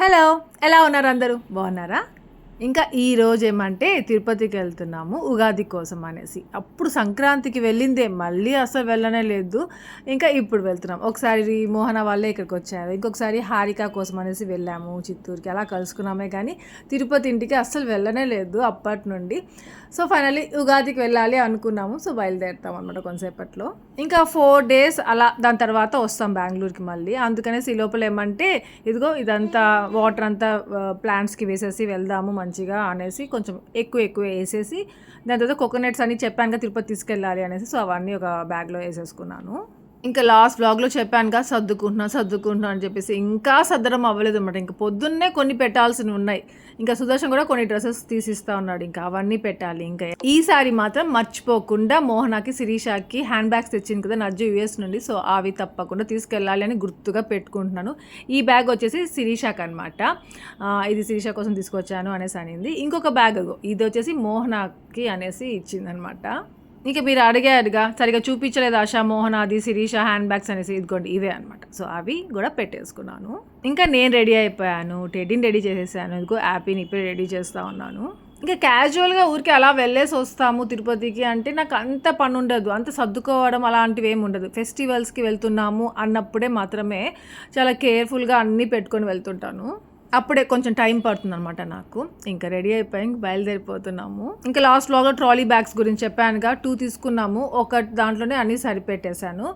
Hello ఎలా ఉన్నారు అందరూ? బాగున్నారా? ఇంకా ఈ రోజు ఏమంటే తిరుపతికి వెళ్తున్నాము ఉగాది కోసం అనేసి. అప్పుడు సంక్రాంతికి వెళ్ళిందే మళ్ళీ అసలు వెళ్ళనే లేదు. ఇంకా ఇప్పుడు వెళ్తున్నాం. ఒకసారి మోహన వాళ్ళే ఇక్కడికి వచ్చారు. ఇంకొకసారి హారిక కోసం అనేసి వెళ్ళాము చిత్తూరుకి. అలా కలుసుకున్నామే కానీ తిరుపతి ఇంటికి అస్సలు వెళ్ళనే లేదు అప్పటి నుండి. సో ఫైనలీ ఉగాదికి వెళ్ళాలి అనుకున్నాము. సో బయలుదేరుతాం అనమాట కొంతసేపట్లో. ఇంకా ఫోర్ డేస్ అలా దాని తర్వాత వస్తాం బెంగళూరుకి మళ్ళీ. అందుకనేసి ఈ లోపల ఏమంటే ఇదిగో ఇదంతా వాటర్ అంతా ప్లాంట్స్కి వేసేసి వెళ్దాము మంచిగా అనేసి కొంచెం ఎక్కువ ఎక్కువ వేసేసి దాని తర్వాత కోకోనట్స్ అని చెప్పాను కదా తిరుపతి తీసుకెళ్ళాలి అనేసి సో అవన్నీ ఒక బ్యాగ్లో వేసేసుకున్నాను. ఇంకా లాస్ట్ బ్లాగ్లో చెప్పానుగా సర్దుకుంటున్నా సర్దుకుంటున్నా అని చెప్పేసి. ఇంకా సర్దడం అవ్వలేదు అనమాట ఇంకా పొద్దున్నే కొన్ని పెట్టాల్సినవి ఉన్నాయి. ఇంకా సుదర్శన్ కూడా కొన్ని డ్రెస్సెస్ తీసిస్తా ఉన్నాడు. ఇంకా అవన్నీ పెట్టాలి. ఇంకా ఈసారి మాత్రం మర్చిపోకుండా మోహనాకి శిరీషాకి హ్యాండ్ బ్యాగ్స్ తెచ్చింది కదా నజ్జు యూఎస్ నుండి. సో అవి తప్పకుండా తీసుకెళ్ళాలి అని గుర్తుగా పెట్టుకుంటున్నాను. ఈ బ్యాగ్ వచ్చేసి శిరీషాకి అనమాట ఇది శిరీష కోసం తీసుకొచ్చాను అనేసి అనింది. ఇంకొక బ్యాగ్ ఇది వచ్చేసి మోహనాకి అనేసి ఇచ్చిందనమాట ఇక మీరు అడిగారుగా సరిగా చూపించలేదు ఆశా మోహన్ అది శిరీష హ్యాండ్ బ్యాగ్స్ అనేసి? ఇదిగోండి ఇవే అనమాట సో అవి కూడా పెట్టేసుకున్నాను. ఇంకా నేను రెడీ అయిపోయాను టెడ్డీని రెడీ చేసేసాను ఇదిగో యాపీని ఇప్పుడు రెడీ చేస్తూ ఉన్నాను. ఇంకా క్యాజువల్గా ఊరికి అలా వెళ్ళేసి వస్తాము తిరుపతికి అంటే నాకు అంత పని ఉండదు అంత సర్దుకోవడం అలాంటివి ఏమి ఉండదు. ఫెస్టివల్స్కి వెళ్తున్నాము అన్నప్పుడే మాత్రమే చాలా కేర్ఫుల్గా అన్నీ పెట్టుకొని వెళ్తుంటాను. అప్పుడే కొంచెం టైం పడుతుంది అనమాట నాకు. ఇంకా రెడీ అయిపోయి ఇంక బయలుదేరిపోతున్నాము. ఇంకా లాస్ట్ వ్లాగ్లో ట్రాలీ బ్యాగ్స్ గురించి చెప్పానుగా. టూ తీసుకున్నాము. ఒక దాంట్లోనే అన్నీ సరిపెట్టేశాను.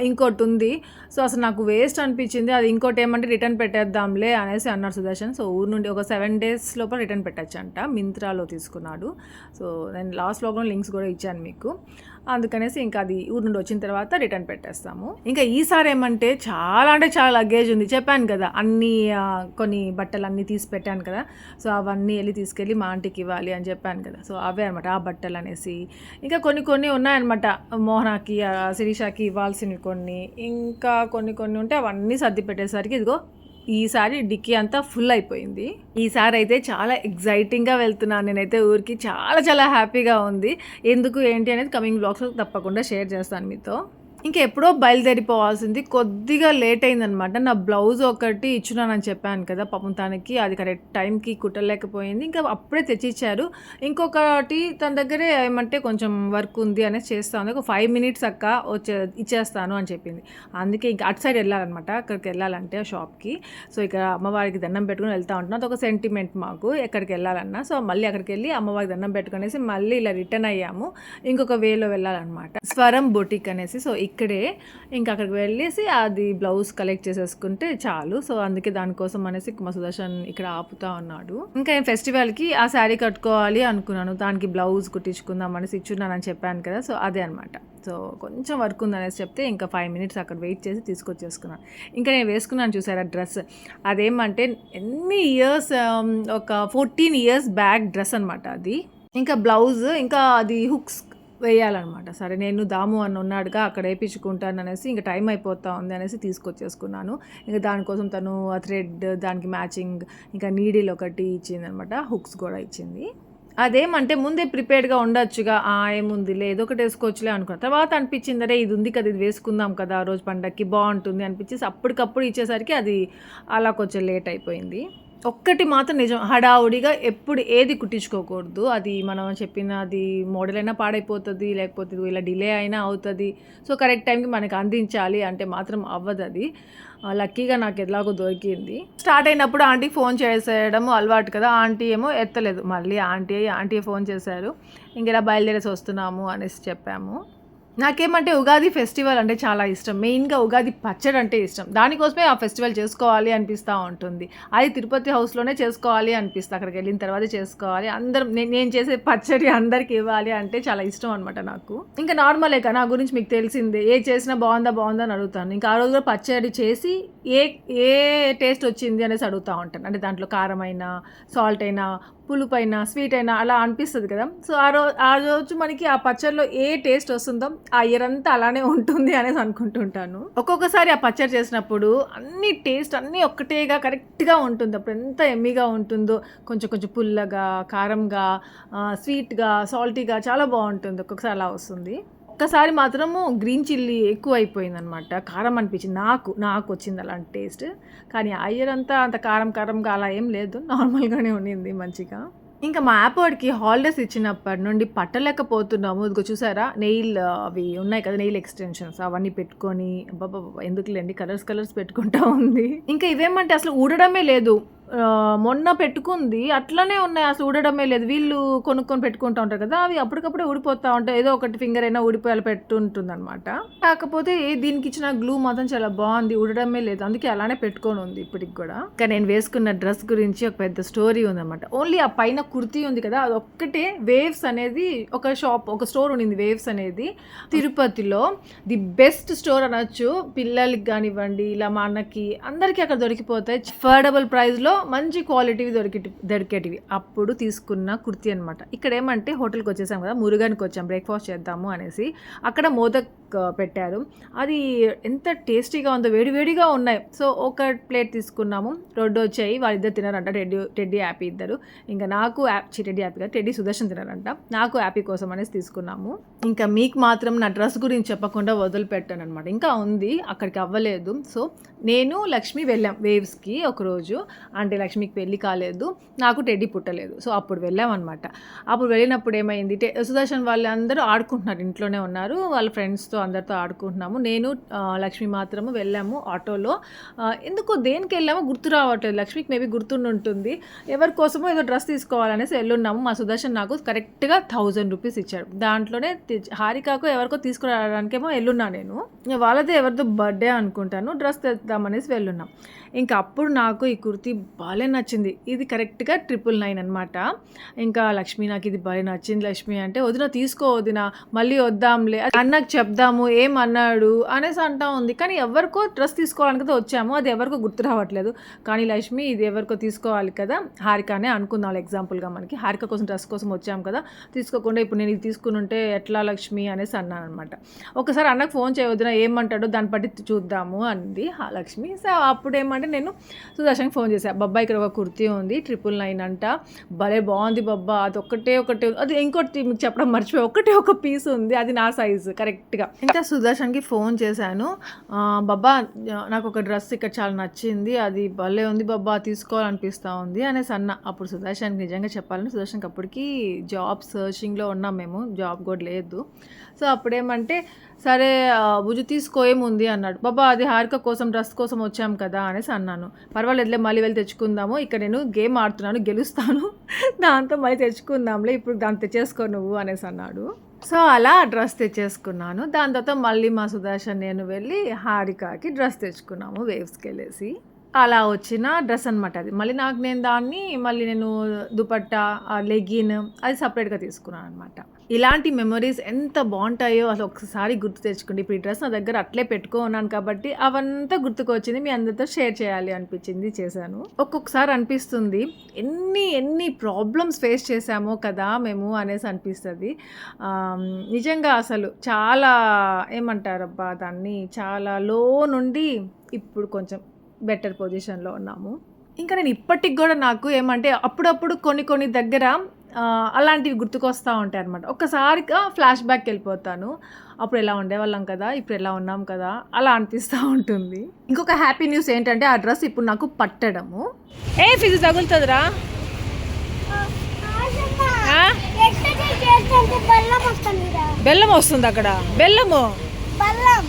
ఇంకోటి ఉంది. సో అసలు నాకు వేస్ట్ అనిపించింది. అది ఇంకోటి ఏమంటే రిటర్న్ పెట్టేద్దాంలే అనేసి అన్నారు సుదర్శన్. సో ఊరు నుండి ఒక సెవెన్ డేస్ లోపల రిటర్న్ పెట్టచ్చు అంట మింత్రాలో తీసుకున్నాడు. సో నేను లాస్ట్ వ్లాగ్లో లింక్స్ కూడా ఇచ్చాను మీకు. అందుకనేసి ఇంకా అది ఊరు నుండి వచ్చిన తర్వాత రిటర్న్ పెట్టేస్తాము. ఇంకా ఈసారి ఏమంటే చాలా అంటే చాలా లగేజ్ ఉంది. చెప్పాను కదా అన్ని కొన్ని బట్టలు అన్నీ తీసి పెట్టాను కదా. సో అవన్నీ వెళ్ళి తీసుకెళ్ళి మా ఆంటీకి ఇవ్వాలి అని చెప్పాను కదా. సో అవే అనమాట ఆ బట్టలు అనేసి. ఇంకా కొన్ని కొన్ని ఉన్నాయన్నమాట. మోహనాకి శిరీషాకి ఇవ్వాల్సినవి కొన్ని. ఇంకా కొన్ని కొన్ని ఉంటే అవన్నీ సర్ది పెట్టేసరికి ఇదిగో ఈసారి డిక్కీ అంతా ఫుల్ అయిపోయింది. ఈసారి అయితే చాలా ఎగ్జైటింగ్గా వెళ్తున్నాను. నేనైతే ఊరికి చాలా చాలా హ్యాపీగా ఉంది. ఎందుకు ఏంటి అనేది కమింగ్ బ్లాగ్స్లో తప్పకుండా షేర్ చేస్తాను మీతో. ఇంకా ఎప్పుడో బయలుదేరిపోవాల్సింది. కొద్దిగా లేట్ అయిందనమాట. నా బ్లౌజ్ ఒకటి ఇచ్చున్నానని చెప్పాను కదా పాపం తనకి. అది కరెక్ట్ టైంకి కుట్టలేకపోయింది. ఇంకా అప్పుడే తెచ్చిచ్చారు. ఇంకొకటి తన దగ్గరే ఏమంటే కొంచెం వర్క్ ఉంది అనేసి చేస్తాను ఒక ఫైవ్ మినిట్స్ అక్క వచ్చే ఇచ్చేస్తాను అని చెప్పింది. అందుకే ఇంకా అటు సైడ్ వెళ్ళాలన్నమాట. అక్కడికి వెళ్ళాలంటే ఆ షాప్కి. సో ఇక్కడ అమ్మవారికి దండం పెట్టుకుని వెళ్తా ఉంటున్నాను అదొక సెంటిమెంట్ మాకు ఎక్కడికి వెళ్ళాలన్నా. సో మళ్ళీ అక్కడికి వెళ్ళి అమ్మవారికి దండం పెట్టుకునేసి మళ్ళీ ఇలా రిటర్న్ అయ్యాము. ఇంకొక వేలో వెళ్ళాలన్నమాట. స్వరం బొటిక్ అనేసి. సో ఇక్కడే. ఇంకా అక్కడికి వెళ్ళేసి అది బ్లౌజ్ కలెక్ట్ చేసేసుకుంటే చాలు. సో అందుకే దానికోసం అనేసి మా సుదర్శన్ ఇక్కడ ఆపుతా ఉన్నాడు. ఇంకా నేను ఫెస్టివల్కి ఆ శారీ కట్టుకోవాలి అనుకున్నాను. దానికి బ్లౌజ్ కుట్టించుకుందాం అనేసి ఇచ్చున్నానని చెప్పాను కదా. సో అదే అనమాట సో కొంచెం వర్క్ ఉందనేసి చెప్తే ఇంకా ఫైవ్ మినిట్స్ అక్కడ వెయిట్ చేసి తీసుకొచ్చేసుకున్నాను. ఇంకా నేను వేసుకున్నాను చూసారా డ్రెస్. అదేమంటే ఎన్ని ఇయర్స్ ఒక ఫోర్టీన్ ఇయర్స్ బ్యాక్ డ్రెస్ అనమాట అది. ఇంకా బ్లౌజ్ ఇంకా అది హుక్స్ వేయాలన్నమాట. సరే నేను దాము అని ఉన్నాడుగా అక్కడ వేయించుకుంటాను అనేసి ఇంకా టైం అయిపోతా ఉంది అనేసి తీసుకొచ్చేసుకున్నాను. ఇంకా దానికోసం తను ఆ థ్రెడ్ దానికి మ్యాచింగ్ ఇంకా నీడిల్ ఒకటి ఇచ్చింది అనమాట హుక్స్ కూడా ఇచ్చింది. అదేమంటే ముందే ప్రిపేర్డ్గా ఉండొచ్చుగా ఆ ఏముందిలే ఏదో ఒకటి వేసుకోవచ్చులే అనుకున్నా. తర్వాత అనిపించింది అరే ఇది ఉంది కదా ఇది వేసుకుందాం కదా ఆ రోజు పండగకి బాగుంటుంది అనిపించేసి అప్పటికప్పుడు ఇచ్చేసరికి అది అలా కొంచెం లేట్ అయిపోయింది. ఒక్కటి మాత్రం నిజం. హడావుడిగా ఎప్పుడు ఏది కుట్టించుకోకూడదు. అది మనం చెప్పిన అది మోడల్ అయినా పాడైపోతుంది లేకపోతే ఇలా డిలే అయినా అవుతుంది. సో కరెక్ట్ టైంకి మనకు అందించాలి అంటే మాత్రం అవ్వదు అది. లక్కీగా నాకు ఎలాగో దొరికింది. స్టార్ట్ అయినప్పుడు ఆంటీకి ఫోన్ చేసేయడం అలవాటు కదా. ఆంటీ ఏమో ఎత్తలేదు. మళ్ళీ ఆంటీ ఆంటీ ఫోన్ చేశారు. ఇంకెలా బయలుదేరేసి వస్తున్నాము అనేసి చెప్పాము. నాకేమంటే ఉగాది ఫెస్టివల్ అంటే చాలా ఇష్టం. మెయిన్గా ఉగాది పచ్చడి అంటే ఇష్టం. దానికోసమే ఆ ఫెస్టివల్ చేసుకోవాలి అనిపిస్తూ ఉంటుంది. అది తిరుపతి హౌస్లోనే చేసుకోవాలి అనిపిస్తుంది అక్కడికి వెళ్ళిన తర్వాత చేసుకోవాలి. అందరం నేను చేసే పచ్చడి అందరికి ఇవ్వాలి అంటే చాలా ఇష్టం అనమాట నాకు. ఇంకా నార్మలే కదా నా గురించి మీకు తెలిసిందే. ఏ చేసినా బాగుందా బాగుందా అని అడుగుతాను. ఇంకా ఆ రోజు కూడా పచ్చడి చేసి ఏ ఏ టేస్ట్ వచ్చింది అనేసి అడుగుతూ ఉంటాను. అంటే దాంట్లో కారం అయినా సాల్ట్ అయినా పులుపు అయినా స్వీట్ అయినా అలా అనిపిస్తుంది కదా. సో ఆ రోజు ఆ రోజు మనకి ఆ పచ్చడిలో ఏ టేస్ట్ వస్తుందో ఆ ఇయర్ అంతా అలానే ఉంటుంది అనేసి అనుకుంటుంటాను. ఒక్కొక్కసారి ఆ పచ్చడి చేసినప్పుడు అన్ని టేస్ట్ అన్నీ ఒక్కటేగా కరెక్ట్గా ఉంటుంది. అప్పుడు ఎంత ఎమ్మిగా ఉంటుందో కొంచెం కొంచెం పుల్లగా కారంగా స్వీట్గా సాల్టీగా చాలా బాగుంటుంది. ఒక్కొక్కసారి అలా వస్తుంది. ఒక్కసారి మాత్రము గ్రీన్ చిల్లీ ఎక్కువ అయిపోయింది అనమాట కారం అనిపించింది. నాకు నాకు వచ్చింది అలాంటి టేస్ట్. కానీ అయ్యర్ అంతా అంత కారం కారంగా అలా ఏం లేదు. నార్మల్గానే ఉండింది మంచిగా. ఇంకా మా యాప్ హాలిడేస్ ఇచ్చినప్పటి నుండి పట్టలేకపోతున్నాము. ఇదిగో చూసారా? నెయిల్ అవి ఉన్నాయి కదా నెయిల్ ఎక్స్టెన్షన్స్. అవన్నీ పెట్టుకొని బాబా ఎందుకులేండి? కలర్స్ కలర్స్ పెట్టుకుంటా ఉంది. ఇంకా ఇవేమంటే అసలు ఊడడమే లేదు. మొన్న పెట్టుకుంది అట్లనే ఉన్నాయి. అసలు ఊడడమే లేదు. వీళ్ళు కొనుక్కొని పెట్టుకుంటా ఉంటారు కదా అవి అప్పటికప్పుడే ఊడిపోతూ ఉంటాయి. ఏదో ఒకటి ఫింగర్ అయినా ఊడిపోయేలా పెట్టుంటుంది అనమాట కాకపోతే దీనికి ఇచ్చిన గ్లూ మాత్రం చాలా బాగుంది. ఊడడమే లేదు. అందుకే అలానే పెట్టుకొని ఉంది ఇప్పటికి కూడా. ఇంకా నేను వేసుకున్న డ్రెస్ గురించి ఒక పెద్ద స్టోరీ ఉందన్నమాట. ఓన్లీ ఆ పైన కుర్తీ ఉంది కదా అది ఒక్కటే వేవ్స్ అనేది ఒక షాప్ ఒక స్టోర్ ఉండింది వేవ్స్ అనేది. తిరుపతిలో ది బెస్ట్ స్టోర్ అనొచ్చు. పిల్లలకి కానివ్వండి ఇలా మా అన్నకి అందరికీ అక్కడ దొరికిపోతాయి. అఫోర్డబుల్ ప్రైస్లో మంచి క్వాలిటీవి దొరికి దొరికేటివి. అప్పుడు తీసుకున్న కుర్తీ అనమాట ఇక్కడ ఏమంటే హోటల్కి వచ్చేసాం కదా మురుగానికి వచ్చాం బ్రేక్ఫాస్ట్ చేద్దాము అనేసి. అక్కడ మోదక్ పెట్టారు. అది ఎంత టేస్టీగా ఉందో వేడివేడిగా ఉన్నాయి. సో ఒక ప్లేట్ తీసుకున్నాము. రెండు వచ్చాయి వాళ్ళిద్దరు తినారంట టెడ్డీ టెడ్డీ యాపీ ఇద్దరు. ఇంకా నాకు యాప్ చి టెడ్డీ యాపీ టెడ్డీ సుదర్శన్ తినారంట నాకు యాపీ కోసం అనేసి తీసుకున్నాము. ఇంకా మీకు మాత్రం నా డ్రెస్ గురించి చెప్పకుండా వదిలిపెట్టాను అనమాట ఇంకా ఉంది అక్కడికి అవ్వలేదు. సో నేను లక్ష్మి వెళ్ళాం వేవ్స్కి ఒకరోజు. అంటే లక్ష్మికి పెళ్ళి కాలేదు. నాకు టెడ్డీ పుట్టలేదు. సో అప్పుడు వెళ్ళాం అనమాట అప్పుడు వెళ్ళినప్పుడు ఏమైంది? టె- సుదర్శన్ వాళ్ళందరూ ఆడుకుంటున్నారు. ఇంట్లోనే ఉన్నారు. వాళ్ళ ఫ్రెండ్స్తో అందరితో ఆడుకుంటున్నాము. నేను లక్ష్మి మాత్రము వెళ్ళాము ఆటోలో. ఎందుకో దేనికి వెళ్ళామో గుర్తు రావట్లేదు. లక్ష్మికి మేబీ గుర్తుండుంటుంది. ఎవరి కోసమో ఏదో డ్రెస్ తీసుకోవాలనేసి వెళ్ళున్నాము. మా సుదర్శన్ నాకు కరెక్ట్గా థౌజండ్ రూపీస్ ఇచ్చాడు. దాంట్లోనే తెచ్చి- హారికాకు ఎవరికో తీసుకురావడానికేమో వెళ్ళున్నా నేను. వాళ్ళదే ఎవరిదో బర్త్డే అనుకుంటాను. డ్రెస్ చూద్దామనేసి వెళ్ళున్నాం. ఇంకా అప్పుడు నాకు ఈ కుర్తీ బాగా నచ్చింది. ఇది కరెక్ట్గా ట్రిపుల్ నైన్ అనమాట ఇంకా లక్ష్మి నాకు ఇది బాగా నచ్చింది. లక్ష్మి అంటే వదిన తీసుకో వదిన మళ్ళీ వద్దాంలే అన్నకు చెప్దాము ఏం అన్నాడు అనేసి అంటా ఉంది. కానీ ఎవరికో డ్రెస్ తీసుకోవడానికి వచ్చాము. అది ఎవరికో గుర్తు రావట్లేదు. కానీ లక్ష్మి ఇది ఎవరికో తీసుకోవాలి కదా హారికానే అనుకుందాం ఎగ్జాంపుల్గా మనకి. హారిక కోసం డ్రెస్ కోసం వచ్చాము కదా తీసుకోకుండా ఇప్పుడు నేను ఇది తీసుకుని ఉంటే ఎట్లా లక్ష్మి అనేసి అన్నాను అనమాట ఒకసారి అన్నకు ఫోన్ చేయవద్దున ఏమంటాడో దాన్ని బట్టి చూద్దాము అంది. ఆ లక్ష్మి సో అప్పుడు ఏమంటే నేను సుదర్శన్కి ఫోన్ చేశాను బబ్బా ఇక్కడ ఒక కుర్తీ ఉంది ట్రిపుల్ నైన్ అంట భలే బాగుంది బబ్బా అది ఒక్కటే ఒకటే అది ఇంకోటి మీకు చెప్పడం మర్చిపోయి ఒకటే ఒక పీస్ ఉంది అది నా సైజు కరెక్ట్గా. ఇంకా సుదర్శన్కి ఫోన్ చేశాను బబ్బా నాకు ఒక డ్రెస్ ఇక్కడ చాలా నచ్చింది అది భలే ఉంది బబ్బా తీసుకోవాలనిపిస్తూ ఉంది అనేసి అన్న. అప్పుడు సుదర్శన్కి నిజంగా చెప్పాలని సుదర్శన్కి అప్పటికి జాబ్ సర్చింగ్లో ఉన్నాం మేము జాబ్ కూడా లేదు. సో అప్పుడేమంటే సరే భుజు తీసుకో ఏముంది అన్నాడు. బాబా అది హారిక కోసం డ్రెస్ కోసం వచ్చాం కదా అనేసి అన్నాను. పర్వాలేదులే మళ్ళీ వెళ్ళి తెచ్చుకుందాము. ఇక్కడ నేను గేమ్ ఆడుతున్నాను గెలుస్తాను. దాంతో మళ్ళీ తెచ్చుకుందాంలే ఇప్పుడు దాన్ని తెచ్చేసుకో నువ్వు అనేసి అన్నాడు. సో అలా డ్రెస్ తెచ్చేసుకున్నాను. దాని తర్వాత మళ్ళీ మా సుదర్శన్ నేను వెళ్ళి హారికకి డ్రెస్ తెచ్చుకున్నాము వేవ్స్కి వెళ్ళేసి. అలా వచ్చిన డ్రెస్ అనమాట అది. మళ్ళీ నాకు నేను దాన్ని మళ్ళీ నేను దుపట్టా లెగిన్ అది సపరేట్గా తీసుకున్నాను అనమాట ఇలాంటి మెమరీస్ ఎంత బాగుంటాయో అసలు ఒకసారి గుర్తు తెచ్చుకోండి. ఇప్పుడు ఈ డ్రెస్ నా దగ్గర అట్లే పెట్టుకో ఉన్నాను కాబట్టి అవంతా గుర్తుకొచ్చింది మీ అందరితో షేర్ చేయాలి అనిపించింది చేశాను. ఒక్కొక్కసారి అనిపిస్తుంది ఎన్ని ఎన్ని ప్రాబ్లమ్స్ ఫేస్ చేశామో కదా మేము అనేసి అనిపిస్తుంది. నిజంగా అసలు చాలా ఏమంటారబ్బా దాన్ని చాలా లో నుండి ఇప్పుడు కొంచెం బెటర్ పొజిషన్లో ఉన్నాము. ఇంకా నేను ఇప్పటికి కూడా నాకు ఏమంటే అప్పుడప్పుడు కొన్ని కొన్ని దగ్గర అలాంటివి గుర్తుకొస్తూ ఉంటాయి అనమాట ఒక్కసారిగా ఫ్లాష్ బ్యాక్ వెళ్ళిపోతాను. అప్పుడు ఎలా ఉండేవాళ్ళం కదా ఇప్పుడు ఎలా ఉన్నాం కదా అలా అనిపిస్తూ ఉంటుంది. ఇంకొక హ్యాపీ న్యూస్ ఏంటంటే ఆ డ్రెస్ ఇప్పుడు నాకు పట్టడము. ఏ ఫిజు తగులుతుందిరా? బల్లం వస్తుంది అక్కడ బెల్లము? బల్లం.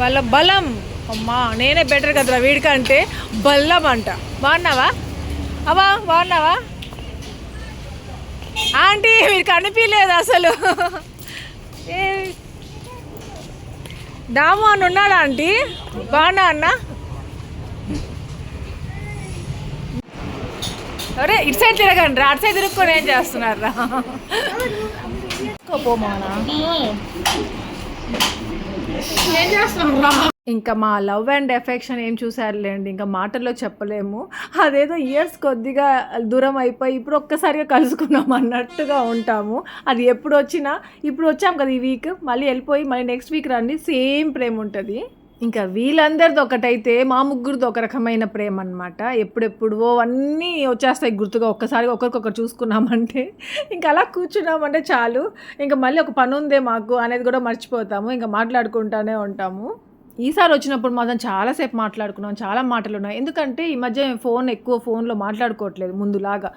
బలం బలం అమ్మా నేనే బెటర్ కదరా వీడికంటే బల్లం అంట బాగున్నావా? అవా బాగున్నావా? ఆంటీ మీరు కనిపించలేదు అసలు. దాము అని ఉన్నాడా ఆంటీ? బాగున్నా అన్న? అరే ఇటు సైడ్ తిరగండి రా అటు సైడ్ తిరుక్కొని ఏం చేస్తున్నారా పోమానా ఏం చేస్తున్నారా ఇంకా మా లవ్ అండ్ ఎఫెక్షన్ ఏం చూసారులేండి ఇంకా మాటల్లో చెప్పలేము. అదేదో ఇయర్స్ కొద్దిగా దూరం అయిపోయి ఇప్పుడు ఒక్కసారిగా కలుసుకున్నాం అన్నట్టుగా ఉంటాము. అది ఎప్పుడు వచ్చినా ఇప్పుడు వచ్చాం కదా ఈ వీక్ మళ్ళీ వెళ్ళిపోయి మళ్ళీ నెక్స్ట్ వీక్ రండి సేమ్ ప్రేమ ఉంటుంది. ఇంకా వీళ్ళందరిది ఒకటైతే మా ముగ్గురిది ఒక రకమైన ప్రేమ అనమాట ఎప్పుడెప్పుడువో అన్నీ వచ్చేస్తాయి గుర్తుగా. ఒక్కసారి ఒకరికొకరు చూసుకున్నామంటే ఇంకా అలా కూర్చున్నామంటే చాలు. ఇంకా మళ్ళీ ఒక పని ఉందే మాకు అనేది కూడా మర్చిపోతాము. ఇంకా మాట్లాడుకుంటూనే ఉంటాము. ఈసారి వచ్చినప్పుడు మాత్రం చాలాసేపు మాట్లాడుకున్నాం చాలా మాటలు ఉన్నాయి ఎందుకంటే ఈ మధ్య ఫోన్ ఎక్కువ ఫోన్లో మాట్లాడుకోవట్లేదు ముందులాగా.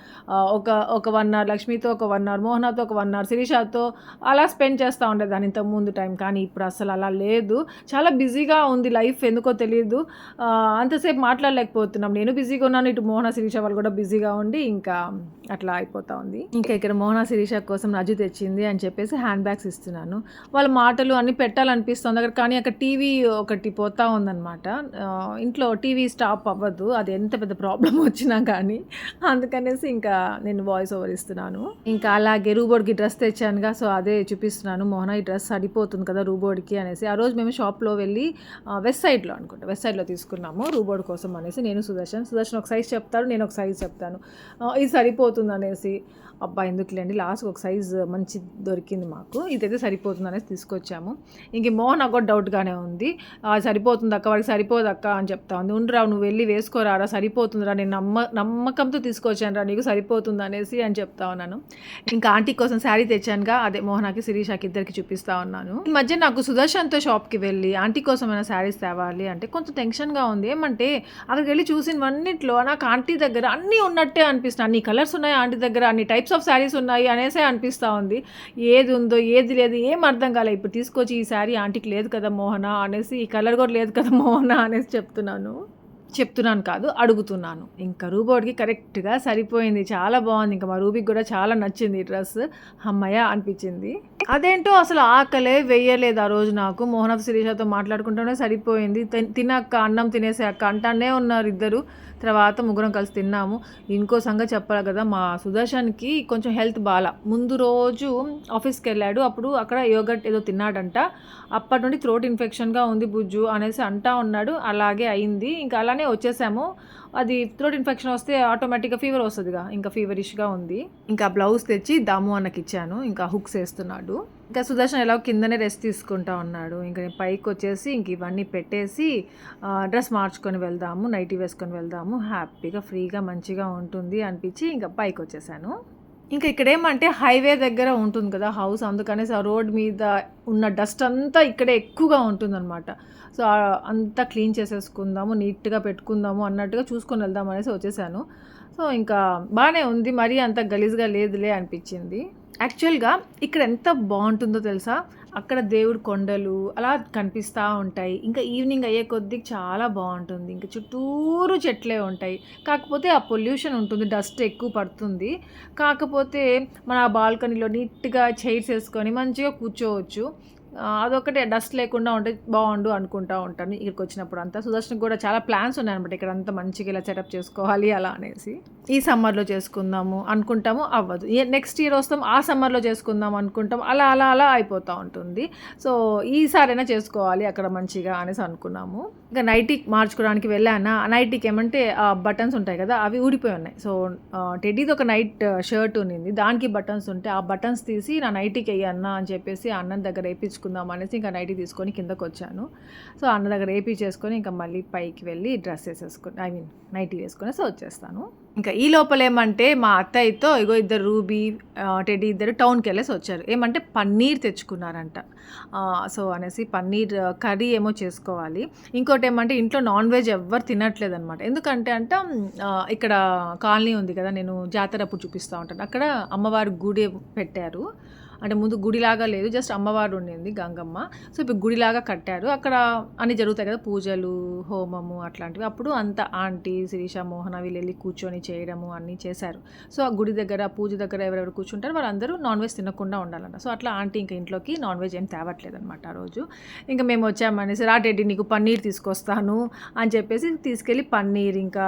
ఒక ఒక వన్ అవర్ లక్ష్మితో ఒక వన్ అవర్ మోహనతో ఒక వన్ అవర్ శిరీషతో అలా స్పెండ్ చేస్తూ ఉండేదాన్ని ఇంతకు ముందు టైం. కానీ ఇప్పుడు అసలు అలా లేదు. చాలా బిజీగా ఉంది లైఫ్ ఎందుకో తెలియదు అంతసేపు మాట్లాడలేకపోతున్నాం. నేను బిజీగా ఉన్నాను ఇటు మోహన శిరీష వాళ్ళు కూడా బిజీగా ఉండి ఇంకా అట్లా అయిపోతా ఉంది. ఇంకా ఇక్కడ మోహన శిరీష కోసం రజు తెచ్చింది అని చెప్పేసి హ్యాండ్ బ్యాగ్స్ ఇస్తున్నాను. వాళ్ళ మాటలు అన్నీ పెట్టాలనిపిస్తుంది. అక్కడ కానీ అక్కడ టీవీ ఒకటి పోతా ఉందన్నమాట ఇంట్లో టీవీ స్టాప్ అవ్వదు అది ఎంత పెద్ద ప్రాబ్లం వచ్చినా కానీ అందుకనేసి ఇంకా నేను వాయిస్ ఓవర్ ఇస్తున్నాను. ఇంకా అలాగే రూబోర్డ్కి డ్రెస్ తెచ్చానుగా సో అదే చూపిస్తున్నాను. మోహన ఈ డ్రెస్ సరిపోతుంది కదా రూబోర్డ్కి అనేసి. ఆ రోజు మేము షాప్లో వెళ్ళి వెస్ట్ సైడ్లో అనుకుంటా వెస్ట్ సైడ్లో తీసుకున్నాము రూబోర్డ్ కోసం అనేసి. నేను సుదర్శన్ సుదర్శన్ ఒక సైజ్ చెప్తాడు నేను ఒక సైజ్ చెప్తాను. ఇది సరిపోతుంది అనేసి అబ్బా ఎందుకులేండి? లాస్ట్ ఒక సైజ్ మంచి దొరికింది మాకు. ఇదైతే సరిపోతుంది అనేసి తీసుకొచ్చాము. ఇంక మోహన్ నాకు కూడా డౌట్గానే ఉంది. సరిపోతుంది అక్క వాడికి సరిపోదు అక్క అని చెప్తా ఉంది. ఉండురా నువ్వు వెళ్ళి వేసుకోరారా సరిపోతుందిరా నేను నమ్మ నమ్మకంతో తీసుకొచ్చాను రా నీకు సరిపోతుంది అనేసి అని చెప్తా ఉన్నాను. ఇంకా ఆంటీ కోసం శారీ తెచ్చానుగా అదే మోహనాకి శిరీషాకి ఇద్దరికి చూపిస్తా ఉన్నాను. ఈ మధ్య నాకు సుదర్శన్తో షాప్కి వెళ్ళి ఆంటీ కోసం ఏమైనా శారీస్ తేవాలి అంటే కొంచెం టెన్షన్గా ఉంది. ఏమంటే అక్కడికి వెళ్ళి చూసినవన్నిట్లో నాకు ఆంటీ దగ్గర అన్నీ ఉన్నట్టే అనిపిస్తుంది. అన్ని కలర్స్ ఉన్నాయి ఆంటీ దగ్గర? అన్ని టైప్స్ ఆఫ్ శారీస్ ఉన్నాయి అనేసే అనిపిస్తూ ఉంది. ఏది ఉందో ఏది లేదు ఏం అర్థం కాలే. ఇప్పుడు తీసుకొచ్చి ఈ శారీ ఆంటీకి లేదు కదా మోహన అనేసి ఈ కలర్ కూడా లేదు కదా మోహన అనేసి చెప్తున్నాను. చెప్తున్నాను కాదు అడుగుతున్నాను. ఇంకా రూబోడ్కి కరెక్ట్గా సరిపోయింది. చాలా బాగుంది. ఇంకా మా రూబీకి కూడా చాలా నచ్చింది ఈ డ్రెస్. అమ్మయ్య అనిపించింది. అదేంటో అసలు ఆకలే వేయలేదు ఆ రోజు నాకు. మోహన శిరీషతో మాట్లాడుకుంటూనే సరిపోయింది. తినక్క అన్నం తినేసాక అక్క అంటానే ఉన్నారు ఇద్దరు. తర్వాత ముగ్గురం కలిసి తిన్నాము. ఇంకో సంగతి చెప్పాలి కదా మా సుదర్శన్కి కొంచెం హెల్త్ బాగా ముందు రోజు ఆఫీస్కి వెళ్ళాడు. అప్పుడు అక్కడ యోగట్ ఏదో తిన్నాడంట. అప్పటి నుండి థ్రోట్ ఇన్ఫెక్షన్గా ఉంది బుజ్జు అనేసి అంటా ఉన్నాడు. అలాగే అయింది. ఇంకా అలానే వచ్చేసాము. అది థ్రోట్ ఇన్ఫెక్షన్ వస్తే ఆటోమేటిక్గా ఫీవర్ వస్తుందిగా. ఇంకా ఫీవరిష్గా ఉంది. ఇంకా బ్లౌజ్ తెచ్చి దాము అన్నకి ఇచ్చాను ఇంకా హుక్స్ వేస్తున్నాడు. ఇంకా సుదర్శన్ ఎలా కిందనే రెస్ట్ తీసుకుంటా ఉన్నాడు. ఇంకా నేను పైకి వచ్చేసి ఇంక ఇవన్నీ పెట్టేసి డ్రెస్ మార్చుకొని వెళ్దాము నైటీ వేసుకొని వెళ్దాము. హ్యాపీగా ఫ్రీగా మంచిగా ఉంటుంది అనిపించి ఇంకా పైకి వచ్చేసాను. ఇంకా ఇక్కడేమంటే హైవే దగ్గర ఉంటుంది కదా హౌస్. అందుకనేసి ఆ రోడ్ మీద ఉన్న డస్ట్ అంతా ఇక్కడే ఎక్కువగా ఉంటుందన్నమాట. సో అంతా క్లీన్ చేసేసుకుందాము నీట్గా పెట్టుకుందాము అన్నట్టుగా చూసుకొని వెళ్దాం అనేసి వచ్చేసాను. సో ఇంకా బాగానే ఉంది. మరీ అంత గలీజ్గా లేదులే అనిపించింది. యాక్చువల్గా ఇక్కడ ఎంత బాగుంటుందో తెలుసా? అక్కడ దేవుడు కొండలు అలా కనిపిస్తూ ఉంటాయి. ఇంకా ఈవినింగ్ అయ్యే కొద్దీ చాలా బాగుంటుంది. ఇంకా చుట్టూరు చెట్లే ఉంటాయి. కాకపోతే ఆ పొల్యూషన్ ఉంటుంది. డస్ట్ ఎక్కువ పడుతుంది. కాకపోతే మన బాల్కనీలో నీట్గా చైర్స్ వేసుకొని మంచిగా కూర్చోవచ్చు. అదొకటే డస్ట్ లేకుండా ఉంటే బాగుండు అనుకుంటా ఉంటాను ఇక్కడికి వచ్చినప్పుడు అంతా సుదర్శన్ కూడా చాలా ప్లాన్స్ ఉన్నాయి అనమాట ఇక్కడ అంతా మంచిగా ఇలా సెటప్ చేసుకోవాలి అలా అనేసి. ఈ సమ్మర్లో చేసుకుందాము అనుకుంటాము అవ్వదు. నెక్స్ట్ ఇయర్ వస్తాం ఆ సమ్మర్లో చేసుకుందాం అనుకుంటాం అలా అలా అలా అయిపోతూ ఉంటుంది. సో ఈసారైనా చేసుకోవాలి అక్కడ మంచిగా అనేసి అనుకున్నాము. ఇంకా నైటీ మార్చుకోవడానికి వెళ్ళానా? ఆ నైటీకి ఏమంటే ఆ బటన్స్ ఉంటాయి కదా అవి ఊడిపోయి ఉన్నాయి. సో టెడ్డీది ఒక నైట్ షర్ట్ ఉన్నింది. దానికి బటన్స్ ఉంటే ఆ బటన్స్ తీసి నా నైటీకి వెయ్యి అన్న అని చెప్పేసి అన్నం దగ్గర వేయించుకుందాం అనేసి ఇంకా నైటీ తీసుకొని కిందకు వచ్చాను. సో అన్న దగ్గర వేయించేసుకొని ఇంకా మళ్ళీ పైకి వెళ్ళి డ్రెస్ వేసేసుకొని ఐ మీన్ నైటీ వేసుకొని సో వచ్చేస్తాను. ఇంకా ఈ లోపల ఏమంటే మా అత్తయ్యతో ఇగో ఇద్దరు రూబీ టెడ్డీ ఇద్దరు టౌన్కి వెళ్ళేసి వచ్చారు. ఏమంటే పన్నీర్ తెచ్చుకున్నారంట. సో అనేసి పన్నీర్ కర్రీ ఏమో చేసుకోవాలి. ఇంకోటి ఏమంటే ఇంట్లో నాన్ వెజ్ ఎవ్వరు తినట్లేదు అనమాట ఎందుకంటే అంట ఇక్కడ కాలనీ ఉంది కదా నేను జాతర అప్పుడు చూపిస్తూ ఉంటాను. అక్కడ అమ్మవారి గుడి పెట్టారు. అంటే ముందు గుడిలాగా లేదు జస్ట్ అమ్మవారు ఉండింది గంగమ్మ. సో ఇప్పుడు గుడిలాగా కట్టారు. అక్కడ అన్ని జరుగుతాయి కదా పూజలు హోమము అట్లాంటివి. అప్పుడు అంత ఆంటీ శిరీష మోహన వీళ్ళు వెళ్ళి కూర్చొని చేయడము అన్నీ చేశారు. సో ఆ గుడి దగ్గర పూజ దగ్గర ఎవరెవరు కూర్చుంటారు వాళ్ళందరూ నాన్ వెజ్ తినకుండా ఉండాలంట సో అట్లా ఆంటీ ఇంకా ఇంట్లోకి నాన్ వెజ్ ఏం తేవట్లేదు అనమాట ఆ రోజు. ఇంకా మేము వచ్చామనేసి రాటెడ్డి నీకు పన్నీర్ తీసుకొస్తాను అని చెప్పేసి తీసుకెళ్ళి పన్నీర్ ఇంకా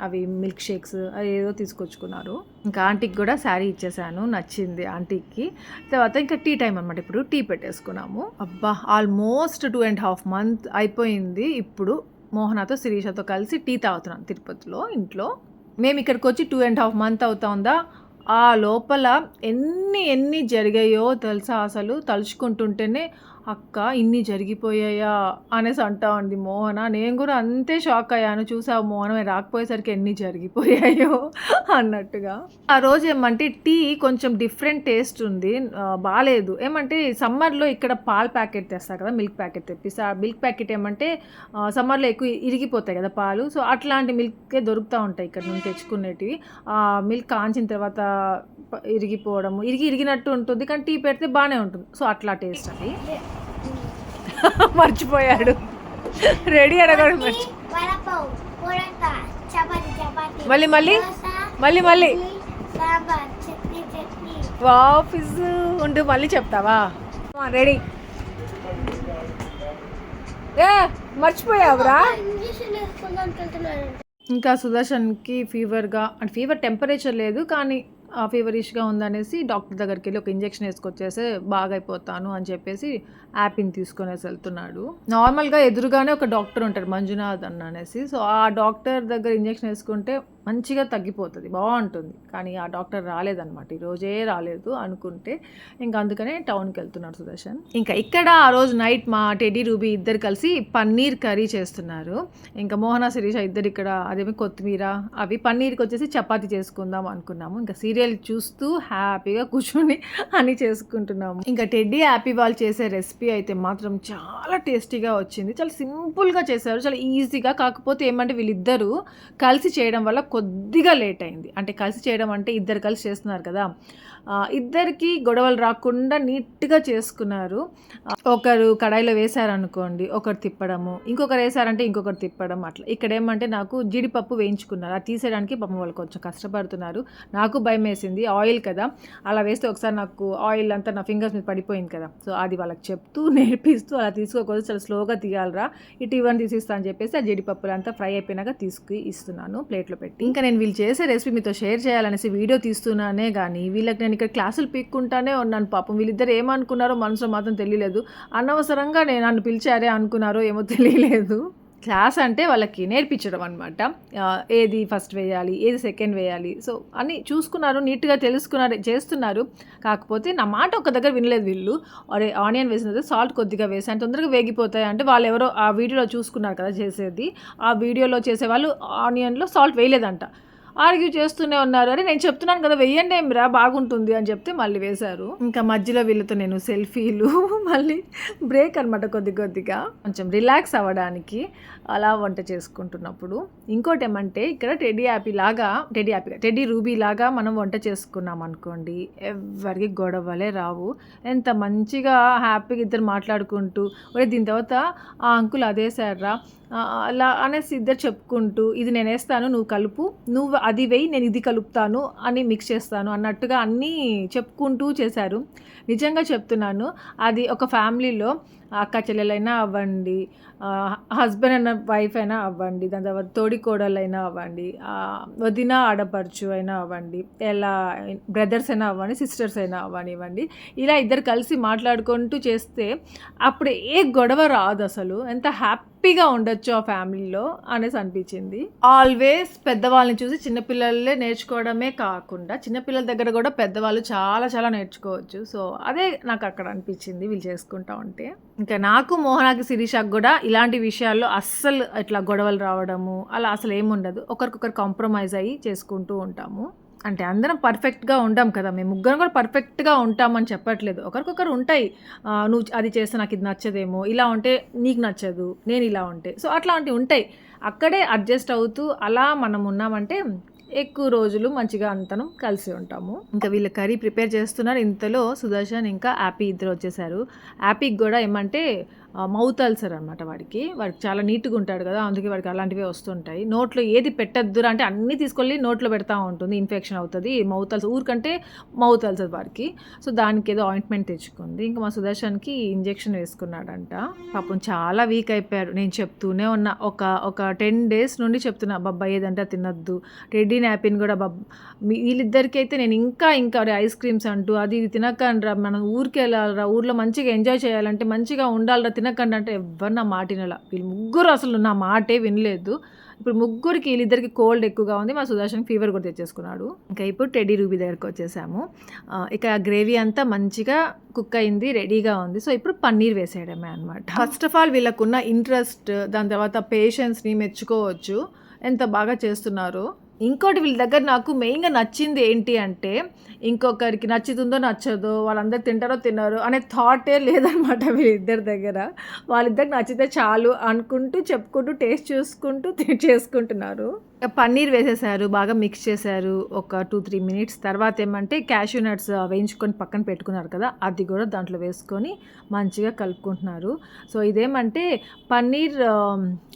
అవి మిల్క్ షేక్స్ అవి ఏదో తీసుకొచ్చుకున్నారు. ఇంకా ఆంటీకి కూడా శారీ ఇచ్చేసాను నచ్చింది ఆంటీకి. తర్వాత ఇంకా టీ టైం అనమాట ఇప్పుడు టీ పెట్టేసుకున్నాము. అబ్బా almost two and half month అయిపోయింది. ఇప్పుడు మోహనతో శిరీషతో కలిసి టీ తాగుతున్నాను తిరుపతిలో ఇంట్లో. మేము ఇక్కడికి వచ్చి టూ అండ్ హాఫ్ మంత్ అవుతుందా ఆ లోపల ఎన్ని ఎన్ని జరిగాయో తెలుసా అసలు? తలుచుకుంటుంటేనే అక్క ఇన్ని జరిగిపోయాయా అనేసి అంటా ఉంది మోహన. నేను కూడా అంతే షాక్ అయ్యాను. చూసావు మోహన రాకపోయేసరికి ఎన్ని జరిగిపోయాయో అన్నట్టుగా. ఆ రోజు ఏమంటే టీ కొంచెం డిఫరెంట్ టేస్ట్ ఉంది. బాగాలేదు ఏమంటే సమ్మర్లో ఇక్కడ పాల ప్యాకెట్ తెస్తారు కదా మిల్క్ ప్యాకెట్ తెప్పిస్తే ఆ మిల్క్ ప్యాకెట్ ఏమంటే సమ్మర్లో ఎక్కువ ఇరిగిపోతాయి కదా పాలు. సో అట్లాంటి మిల్కే దొరుకుతూ ఉంటాయి ఇక్కడ నుండి తెచ్చుకునేటివి. ఆ మిల్క్ కాంచిన తర్వాత ఇరిగిపోవడము ఇరిగిపోవడం ఇరిగి ఇరిగినట్టు ఉంటుంది కానీ టీ పెడితే బాగానే ఉంటుంది. సో అట్లా టేస్ట్ అది. మర్చిపోయాడు. రెడీ అడగడం మర్చి మళ్ళీ మళ్ళీ? మళ్ళీ మళ్ళీ? వాఫీస్ ఉంటూ మళ్ళీ చెప్తావా? రెడీ. ఏ మర్చిపోయావురా? ఇంకా సుదర్శన్కి ఫీవర్గా అంటే ఫీవర్ టెంపరేచర్ లేదు కానీ ఫీవరిష్గా ఉందనేసి డాక్టర్ దగ్గరికి వెళ్ళి ఒక ఇంజెక్షన్ వేసుకొచ్చేసి బాగా అయిపోతాను అని చెప్పేసి యాపిని తీసుకునేసి వెళ్తున్నాడు. నార్మల్గా ఎదురుగానే ఒక డాక్టర్ ఉంటాడు మంజునాథ్ అన్న అనేసి. సో ఆ డాక్టర్ దగ్గర ఇంజెక్షన్ వేసుకుంటే మంచిగా తగ్గిపోతుంది బాగుంటుంది. కానీ ఆ డాక్టర్ రాలేదనమాట ఈ రోజే రాలేదు అనుకుంటే ఇంకా అందుకనే టౌన్కి వెళ్తున్నాడు సుదర్శన్. ఇంకా ఇక్కడ ఆ రోజు నైట్ మా టెడీ రూబీ ఇద్దరు కలిసి పన్నీర్ కర్రీ చేస్తున్నారు. ఇంకా మోహన శిరీష ఇద్దరు ఇక్కడ అదేమి కొత్తిమీర అవి పన్నీర్కి వచ్చేసి చపాతి చేసుకుందాం అనుకున్నాము. ఇంకా సీరియల్ చూస్తూ హ్యాపీగా కూర్చొని అని చేసుకుంటున్నాము. ఇంకా టెడ్డీ హ్యాపీ వాళ్ళు చేసే రెసిపీ అయితే మాత్రం చాలా టేస్టీగా వచ్చింది. చాలా సింపుల్గా చేశారు. చాలా ఈజీగా కాకపోతే ఏమంటే వీళ్ళిద్దరూ కలిసి చేయడం వల్ల కొద్దిగా లేట్ అయింది. అంటే కలిసి చేయడం అంటే ఇద్దరు కలిసి చేస్తున్నారు కదా. ఇద్దరికి గొడవలు రాకుండా నీట్గా చేసుకున్నారు. ఒకరు కడాయిలో వేశారనుకోండి ఒకరు తిప్పడము ఇంకొకరు వేసారంటే ఇంకొకరు తిప్పడం అట్లా. ఇక్కడ ఏమంటే నాకు జీడిపప్పు వేయించుకున్నారు. అది తీసేయడానికి పాపం వాళ్ళు కొంచెం కష్టపడుతున్నారు. నాకు భయం వేసింది ఆయిల్ కదా. అలా వేస్తే ఒకసారి నాకు ఆయిల్ అంతా నా ఫింగర్స్ మీద పడిపోయింది కదా. సో అది వాళ్ళకి చెప్తూ నేర్పిస్తూ అలా తీసుకోకూడదు చాలా స్లోగా తీయాలరా. ఇటు ఇవన్నీ తీసిస్తా అని చెప్పేసి ఆ జీడిపప్పులు అంతా ఫ్రై అయిపోయినాక తీసుకు ఇస్తున్నాను ప్లేట్లో పెట్టి. ఇంకా నేను వీళ్ళు చేసే రెసిపీ మీతో షేర్ చేయాలనేసి వీడియో తీస్తున్నానే కానీ వీళ్ళకి నేను నేను ఇక్కడ క్లాసులు పీక్కుంటానే ఉన్నాను పాపం. వీళ్ళిద్దరు ఏమనుకున్నారో మనసులో మాత్రం తెలియలేదు. అనవసరంగా నేను నన్ను పిలిచారే అనుకున్నారో ఏమో తెలియలేదు. క్లాస్ అంటే వాళ్ళకి నేర్పించడం అనమాట ఏది ఫస్ట్ వేయాలి ఏది సెకండ్ వేయాలి. సో అని చూసుకున్నారు నీట్గా తెలుసుకున్నారు చేస్తున్నారు. కాకపోతే నా మాట ఒక దగ్గర వినలేదు వీళ్ళు. అరే ఆనియన్ వేసిన సాల్ట్ కొద్దిగా వేసాను తొందరగా వేగిపోతాయి అంటే వాళ్ళు ఎవరో ఆ వీడియోలో చూసుకున్నారు కదా చేసేది. ఆ వీడియోలో చేసేవాళ్ళు ఆనియన్లో సాల్ట్ వేయలేదంట. ఆర్గ్యూ చేస్తూనే ఉన్నారు. అరే నేను చెప్తున్నాను కదా వెయ్యండి ఏమిరా బాగుంటుంది అని చెప్తే మళ్ళీ వేశారు. ఇంకా మధ్యలో వీళ్ళతో నేను సెల్ఫీలు మళ్ళీ బ్రేక్ అనమాట కొద్ది కొద్దిగా. కొంచెం రిలాక్స్ అవ్వడానికి అలా వంట చేసుకుంటున్నప్పుడు ఇంకోటి ఏమంటే ఇక్కడ టెడ్డీ యాపీ లాగా టెడ్డీ యాపీ టెడ్డీ రూబీ లాగా మనం వంట చేసుకున్నాం అనుకోండి ఎవరికి గొడవలే రావు. ఎంత మంచిగా హ్యాపీగా ఇద్దరు మాట్లాడుకుంటూ ఒరే దీని తర్వాత ఆ అంకుల్ అదే సార్రా అలా అనేసి ఇద్దరు చెప్పుకుంటూ ఇది నేను వేస్తాను నువ్వు కలుపు నువ్వు అది వేయి నేను ఇది కలుపుతాను అని మిక్స్ చేస్తాను అన్నట్టుగా అన్నీ చెప్పుకుంటూ చేశారు. నిజంగా చెప్తున్నాను అది ఒక ఫ్యామిలీలో అక్క చెల్లెలైనా అవ్వండి. హస్బెండ్ అయినా వైఫ్ అయినా అవ్వండి. దాని తర్వాత తోడి కోడలైనా అవ్వండి. వదిన ఆడపడుచు అయినా అవ్వండి. ఎలా బ్రదర్స్ అయినా అవ్వండి సిస్టర్స్ అయినా అవ్వనివ్వండి ఇలా ఇద్దరు కలిసి మాట్లాడుకుంటూ చేస్తే అప్పుడు ఏ గొడవ రాదు అసలు. ఎంత హ్యాపీగా ఉండొచ్చు ఆ ఫ్యామిలీలో అనేసి అనిపించింది. ఆల్వేస్ పెద్దవాళ్ళని చూసి చిన్నపిల్లలే నేర్చుకోవడమే కాకుండా చిన్నపిల్లల దగ్గర కూడా పెద్దవాళ్ళు చాలా చాలా నేర్చుకోవచ్చు. సో అదే నాకు అక్కడ అనిపించింది వీళ్ళు చేసుకుంటా ఉంటే. ఇంకా నాకు మోహనాకి శిరీషకు కూడా ఇలాంటి విషయాల్లో అస్సలు ఇట్లా గొడవలు రావడము అలా అసలు ఏముండదు ఒకరికొకరు కాంప్రమైజ్ అయ్యి చేసుకుంటూ ఉంటాము. అంటే అందరం పర్ఫెక్ట్గా ఉంటాం కదా. మేము ముగ్గురం కూడా పర్ఫెక్ట్గా ఉంటామని చెప్పట్లేదు. ఒకరికొకరు ఉంటాయి. నువ్వు అది చేస్తే నాకు ఇది నచ్చదేమో ఇలా ఉంటే నీకు నచ్చదు నేను ఇలా ఉంటే. సో అట్లాంటివి ఉంటాయి. అక్కడే అడ్జస్ట్ అవుతూ అలా మనం ఉన్నామంటే ఎక్కువ రోజులు మంచిగా అంతనం కలిసి ఉంటాము. ఇంకా వీళ్ళు కర్రీ ప్రిపేర్ చేస్తున్నారు. ఇంతలో సుదర్శన్ ఇంకా యాపీ ఇద్దరు వచ్చేసారు. యాపీకి కూడా ఏమంటే మౌత్ అల్సర్ అనమాట వాడికి. వాడికి చాలా నీట్గా ఉంటాడు కదా అందుకే వాడికి అలాంటివే వస్తుంటాయి. నోట్లో ఏది పెట్టద్దురా అంటే అన్నీ తీసుకెళ్ళి నోట్లో పెడతా ఉంటుంది ఇన్ఫెక్షన్ అవుతుంది. మౌత్ అల్సర్ ఊరికంటే మౌత్ అల్సర్ వాడికి. సో దానికి ఏదో ఆయింట్మెంట్ తెచ్చుకుంది. ఇంకా మా సుదర్శన్కి ఇంజెక్షన్ వేసుకున్నాడంట. పాపం చాలా వీక్ అయిపోయారు నేను చెప్తూనే ఉన్నా. ఒక ఒక టెన్ డేస్ నుండి చెప్తున్నా బాబా ఏదంటే తినద్దు తినొద్దు. రెడ్డి నాపిన్ కూడా బాబ్ మీ- వీళ్ళిద్దరికి అయితే నేను ఇంకా ఇంకా ఐస్ క్రీమ్స్ అంటూ అది ఇది తినకండి రా మనం ఊరికి వెళ్ళాలరా. ఊర్లో మంచిగా ఎంజాయ్ చేయాలంటే మంచిగా ఉండాలిరా తినకండి అంటే ఎవరు నా మాట వినలా? వీళ్ళు ముగ్గురు అసలు నా మాటే వినలేదు. ఇప్పుడు ముగ్గురికి వీళ్ళిద్దరికి కోల్డ్ ఎక్కువగా ఉంది. మా సుదర్శన్ ఫీవర్ కూడా తెచ్చేసుకున్నాడు. ఇంకా ఇప్పుడు టెడీ రూబీ దగ్గరకు వచ్చేసాము. ఆ, ఇక గ్రేవీ అంతా మంచిగా కుక్ అయింది రెడీగా ఉంది. సో ఇప్పుడు పన్నీర్ వేసేయడమే అనమాట ఫస్ట్ ఆఫ్ ఆల్ వీళ్ళకున్న ఇంట్రెస్ట్ దాని తర్వాత పేషెన్స్ని మెచ్చుకోవచ్చు. ఎంత బాగా చేస్తున్నారు. ఇంకోటి వీళ్ళ దగ్గర నాకు మెయిన్గా నచ్చింది ఏంటి అంటే ఇంకొకరికి నచ్చుతుందో నచ్చదో వాళ్ళందరూ తింటారో తినరు అనే థాటే లేదనమాట వీళ్ళిద్దరి దగ్గర. వాళ్ళిద్దరికి నచ్చితే చాలు అనుకుంటూ చెప్పుకుంటూ టేస్ట్ చూసుకుంటూ చేసుకుంటున్నారు. పన్నీర్ వేసేసారు బాగా మిక్స్ చేశారు. ఒక టూ త్రీ మినిట్స్ తర్వాత ఏమంటే క్యాష్యూ నట్స్ వేయించుకొని పక్కన పెట్టుకున్నారు కదా అది కూడా దాంట్లో వేసుకొని మంచిగా కలుపుకుంటున్నారు. సో ఇదేమంటే పన్నీర్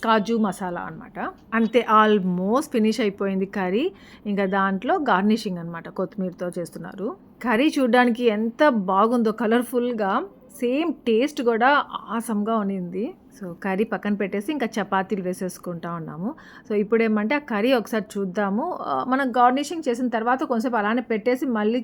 కాజు మసాలా అనమాట అంతే ఆల్మోస్ట్ ఫినిష్ అయిపోయింది కర్రీ. ఇంకా దాంట్లో గార్నిషింగ్ అనమాట కొత్తిమీరతో చేస్తున్నారు. కర్రీ చూడడానికి ఎంత బాగుందో కలర్ఫుల్గా సేమ్ టేస్ట్ కూడా ఆసమ్గా ఉన్నింది. సో కర్రీ పక్కన పెట్టేసి ఇంకా చపాతీలు వేసేసుకుంటా ఉన్నాము. సో ఇప్పుడు ఏమంటే ఆ కర్రీ ఒకసారి చూద్దాము. మనం గార్నిషింగ్ చేసిన తర్వాత కొంచెంసేపు అలానే పెట్టేసి మళ్ళీ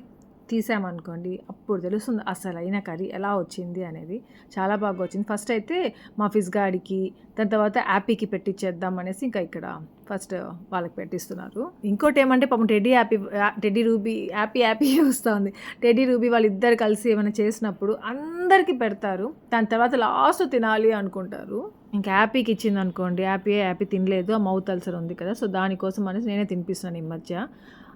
తీసామనుకోండి అప్పుడు తెలుస్తుంది అసలు అయిన కర్రీ ఎలా వచ్చింది అనేది చాలా బాగా వచ్చింది. ఫస్ట్ అయితే మా ఫిజ్ గాడికి దాని తర్వాత యాపీకి పెట్టించేద్దాం అనేసి ఇంకా ఇక్కడ ఫస్ట్ వాళ్ళకి పెట్టిస్తున్నారు. ఇంకోటి ఏమంటే పాపం Teddy Yappy Teddy Ruby Yappy Yappy వస్తుంది. టెడ్డీ రూబీ వాళ్ళిద్దరు కలిసి ఏమైనా చేసినప్పుడు అందరికీ పెడతారు. దాని తర్వాత లాస్ట్ తినాలి అనుకుంటారు. ఇంకా యాపీకి ఇచ్చింది అనుకోండి యాపీ యాపీ తినలేదు ఆ మౌత్ అల్సర్ ఉంది కదా సో దానికోసం అనేసి నేనే తినిపిస్తున్నాను ఈ మధ్య.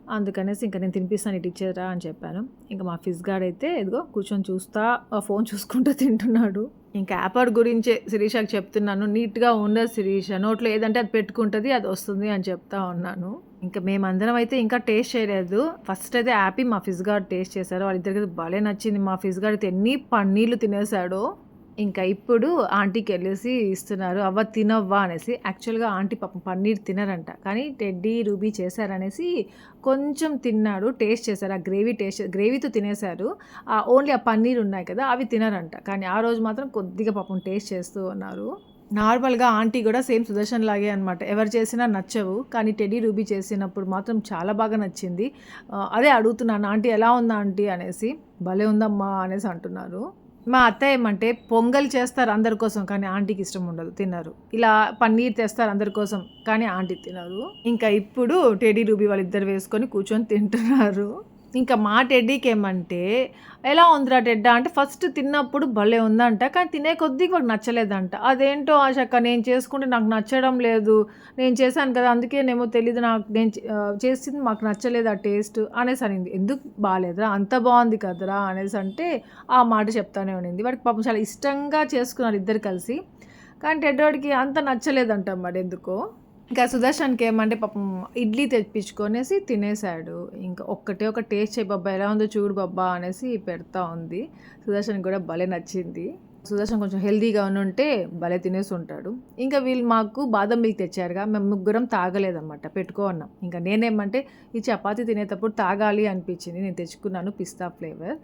అందుకనేసి ఇంకా నేను తినిపిస్తాను టీచరా అని చెప్పాను. ఇంకా మా ఫిజ్ గార్డ్ అయితే ఇదిగో కూర్చొని చూస్తా ఆ ఫోన్ చూసుకుంటూ తింటున్నాడు. ఇంకా యాపర్ గురించే శిరీషకి చెప్తున్నాను. నీట్గా ఉండదు శిరీష నోట్లో ఏదంటే అది పెట్టుకుంటుంది అది వస్తుంది అని చెప్తా ఉన్నాను. ఇంకా మేమందరం అయితే ఇంకా టేస్ట్ చేయలేదు. ఫస్ట్ అయితే యాపీ మా ఫిజ్ గార్డ్ టేస్ట్ చేశారు. వాళ్ళిద్దరికి భలే నచ్చింది. మా ఫిజ్ గార్డ్ అయితే ఎన్ని పన్నీళ్ళు తినేశాడో. ఇంకా ఇప్పుడు ఆంటీకి వెళ్ళేసి ఇస్తున్నారు అవ్వ తినవ్వా అనేసి. యాక్చువల్గా ఆంటీ పాపం పన్నీర్ తినరంట. కానీ టెడ్డీ రూబీ చేశారనేసి కొంచెం తిన్నాడు టేస్ట్ చేశారు. ఆ గ్రేవీ టేస్ట్ గ్రేవీతో తినేశారు. ఆ ఓన్లీ ఆ పన్నీర్ ఉన్నాయి కదా అవి తినరంట. కానీ ఆ రోజు మాత్రం కొద్దిగా పాపం టేస్ట్ చేస్తూ ఉన్నారు. నార్మల్గా ఆంటీ కూడా సేమ్ సుదర్శన్ లాగే అనమాట ఎవరు చేసినా నచ్చవు. కానీ టెడీ రూబీ చేసినప్పుడు మాత్రం చాలా బాగా నచ్చింది. అదే అడుగుతున్నాను ఆంటీ ఎలా ఉందా ఆంటీ? అనేసి. భలే ఉందమ్మా అనేసి అంటున్నారు. మా అత్త ఏమంటే పొంగల్ చేస్తారు అందరి కోసం కానీ ఆంటీకి ఇష్టం ఉండదు తిన్నారు ఇలా పన్నీర్ తెస్తారు అందరి కోసం కానీ ఆంటీ తినరు. ఇంకా ఇప్పుడు టెడీ రూబీ వాళ్ళిద్దరు వేసుకొని కూర్చొని తింటున్నారు. ఇంకా మా టెడ్డీకి ఏమంటే ఎలా ఉందిరా టెడ్డా? అంటే ఫస్ట్ తిన్నప్పుడు భలే ఉందంట కానీ తినే కొద్దీ వాడు నచ్చలేదంట. అదేంటో ఆశక్క నేను చేసుకుంటే నాకు నచ్చడం లేదు. నేను చేశాను కదా అందుకే నేమో తెలియదు నాకు నేను చే- చేసింది మాకు నచ్చలేదు ఆ టేస్ట్ అనేసి అనింది ఎందుకు బాగాలేదురా అంత బాగుంది కదరా? అనేసి అంటే ఆ మాట చెప్తానే ఉండింది. వాడికి పాపం చాలా ఇష్టంగా చేసుకున్నారు ఇద్దరు కలిసి. కానీ టెడ్డోడికి అంత నచ్చలేదంట మరి ఎందుకో. ఇంకా సుదర్శన్కి ఏమంటే పాపం ఇడ్లీ తెప్పించుకొనేసి తినేశాడు. ఇంకా ఒక్కటే ఒక టేస్ట్ చేయి బాబా ఎలా ఉందో చూడు బాబా అనేసి పెడతా ఉంది. సుదర్శన్ కూడా భలే నచ్చింది. సుదర్శన్ కొంచెం హెల్దీగా ఉంటే భలే తినేసి ఉంటాడు ఇంకా వీళ్ళు మాకు బాదం మిల్క్ తెచ్చారుగా మేము ముగ్గురం తాగలేదన్నమాట పెట్టుకో అన్నాం. ఇంకా నేనేమంటే ఈ చపాతి తినేటప్పుడు తాగాలి అనిపించింది నేను తెచ్చుకున్నాను పిస్తా ఫ్లేవర్.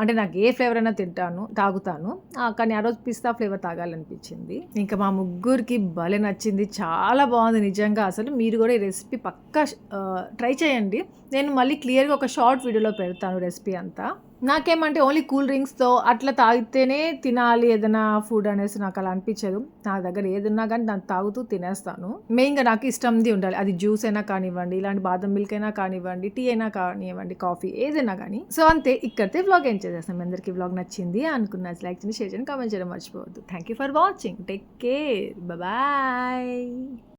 అంటే నాకు ఏ ఫ్లేవర్ అయినా తింటాను తాగుతాను. కానీ ఆ రోజు పిస్తా ఫ్లేవర్ తాగాలనిపించింది. ఇంకా మా ముగ్గురికి భలే నచ్చింది చాలా బాగుంది నిజంగా. అసలు మీరు కూడా ఈ రెసిపీ పక్కా ట్రై చేయండి. నేను మళ్ళీ క్లియర్గా ఒక షార్ట్ వీడియోలో పెడతాను రెసిపీ అంతా. నాకేమంటే ఓన్లీ కూల్ డ్రింక్స్తో అట్లా తాగితేనే తినాలి ఏదైనా ఫుడ్ అనేసి నాకు అలా అనిపించదు. నా దగ్గర ఏదన్నా కానీ దాన్ని తాగుతూ తినేస్తాను. మెయిన్గా నాకు ఇష్టంది ఉండాలి. అది జ్యూస్ అయినా కానివ్వండి ఇలాంటి బాదం మిల్క్ అయినా కానివ్వండి టీ అయినా కానివ్వండి కాఫీ ఏదైనా కానీ. సో అంతే. ఇక్కడితే వ్లాగ్ ఏం చేసేస్తాం. మీ అందరికీ వ్లాగ్ నచ్చింది అనుకున్న లైక్ చేయండి షేర్ చేయండి కామెంట్ చేయడం మర్చిపోవద్దు. Thank you for watching take care bye